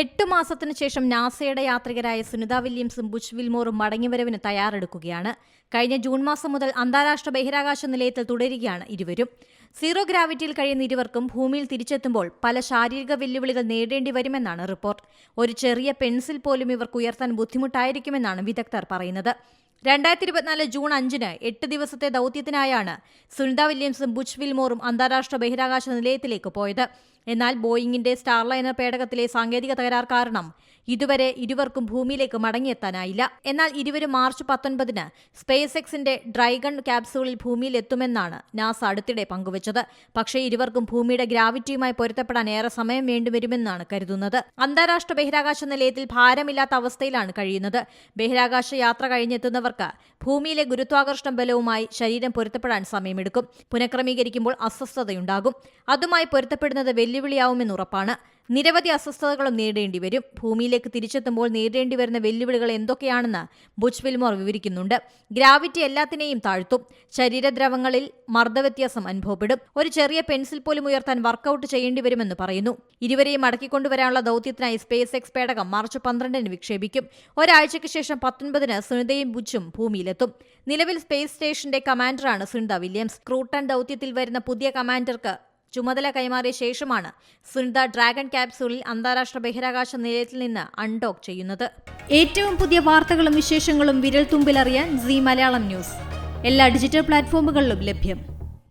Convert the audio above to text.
എട്ട് മാസത്തിനു ശേഷം നാസയുടെ യാത്രികരായ സുനിത വില്യംസും ബുച്ച് വിൽമോറും മടങ്ങിവരവിന് തയ്യാറെടുക്കുകയാണ്. കഴിഞ്ഞ ജൂൺ മാസം മുതൽ അന്താരാഷ്ട്ര ബഹിരാകാശ നിലയത്തിൽ തുടരുകയാണ് ഇരുവരും. സീറോ ഗ്രാവിറ്റിയിൽ കഴിയുന്ന ഇരുവർക്കും ഭൂമിയിൽ തിരിച്ചെത്തുമ്പോൾ പല ശാരീരിക വെല്ലുവിളികൾ നേരിടേണ്ടി വരുമെന്നാണ് റിപ്പോർട്ട്. ഒരു ചെറിയ പെൻസിൽ പോലും ഇവർക്ക് ഉയർത്താൻ ബുദ്ധിമുട്ടായിരിക്കുമെന്നാണ് വിദഗ്ധർ പറയുന്നത്. രണ്ടായിരത്തി ഇരുപത്തിനാല് ജൂൺ അഞ്ചിന് എട്ട് ദിവസത്തെ ദൌത്യത്തിനായാണ് സുനിത വില്യംസും ബുച്ച് വിൽമോറും അന്താരാഷ്ട്ര ബഹിരാകാശ നിലയത്തിലേക്ക് പോയത്. എന്നാൽ ബോയിങ്ങിന്റെ സ്റ്റാർലൈനർ പേടകത്തിലെ സാങ്കേതിക തകരാർ കാരണം ഇതുവരെ ഇരുവർക്കും ഭൂമിയിലേക്ക് മടങ്ങിയെത്താനായില്ല. എന്നാൽ ഇരുവരും മാർച്ച് പത്തൊൻപതിന് സ്പേസ് എക്സിന്റെ ഡ്രൈഗൺ ക്യാപ്സൂളിൽ ഭൂമിയിൽ എത്തുമെന്നാണ് നാസ അടുത്തിടെ പങ്കുവച്ചത്. പക്ഷേ ഇരുവർക്കും ഭൂമിയുടെ ഗ്രാവിറ്റിയുമായി പൊരുത്തപ്പെടാൻ ഏറെ സമയം വേണ്ടിവരുമെന്നാണ് കരുതുന്നത്. അന്താരാഷ്ട്ര ബഹിരാകാശ നിലയത്തിൽ ഭാരമില്ലാത്ത അവസ്ഥയിലാണ് കഴിയുന്നത്. ബഹിരാകാശ യാത്ര കഴിഞ്ഞെത്തുന്നവർക്ക് ഭൂമിയിലെ ഗുരുത്വാകർഷണ ബലവുമായി ശരീരം പൊരുത്തപ്പെടാൻ സമയമെടുക്കും. പുനഃക്രമീകരിക്കുമ്പോൾ അസ്വസ്ഥതയുണ്ടാകും. അതുമായി പൊരുത്തപ്പെടുന്നത് വെല്ലുവിളിയാവുമെന്ന് ഉറപ്പാണ് നിരവധി അസ്വസ്ഥതകളും നേരിടേണ്ടി വരും. ഭൂമിയിലേക്ക് തിരിച്ചെത്തുമ്പോൾ നേരിടേണ്ടി വരുന്ന വെല്ലുവിളികൾ എന്തൊക്കെയാണെന്ന് ബുച്ച് വിൽമോർ വിവരിക്കുന്നുണ്ട്. ഗ്രാവിറ്റി എല്ലാത്തിനെയും താഴ്ത്തും. ശരീരദ്രവങ്ങളിൽ മർദ്ദവ്യത്യാസം അനുഭവപ്പെടും. ഒരു ചെറിയ പെൻസിൽ പോലും ഉയർത്താൻ വർക്കൌട്ട് ചെയ്യേണ്ടി വരുമെന്ന് പറയുന്നു. ഇരുവരെയും മടക്കിക്കൊണ്ടുവരാനുള്ള ദൗത്യത്തിനായി സ്പേസ് എക്സ് പേടകം മാർച്ച് പന്ത്രണ്ടിന് വിക്ഷേപിക്കും. ഒരാഴ്ചയ്ക്ക് ശേഷം പത്തൊൻപതിന് സുനിതയും ബുച്ചും ഭൂമിയിലെത്തും. നിലവിൽ സ്പേസ് സ്റ്റേഷന്റെ കമാൻഡറാണ് സുനിത വില്യംസ്. ക്രൂട്ടൺ ദൗത്യത്തിൽ വരുന്ന പുതിയ കമാൻഡർക്ക് ചുമതല കൈമാറിയ ശേഷമാണ് സുനിത ഡ്രാഗൺ ക്യാപ്സൂളിൽ അന്താരാഷ്ട്ര ബഹിരാകാശ നിലയത്തിൽ നിന്ന് അൺഡോക്ക് ചെയ്യുന്നത്. ഏറ്റവും പുതിയ വാർത്തകളും വിശേഷങ്ങളും വിരൽ തുമ്പിലറിയാൻ സി മലയാളം ന്യൂസ്. എല്ലാ ഡിജിറ്റൽ പ്ലാറ്റ്ഫോമുകളിലും ലഭ്യം.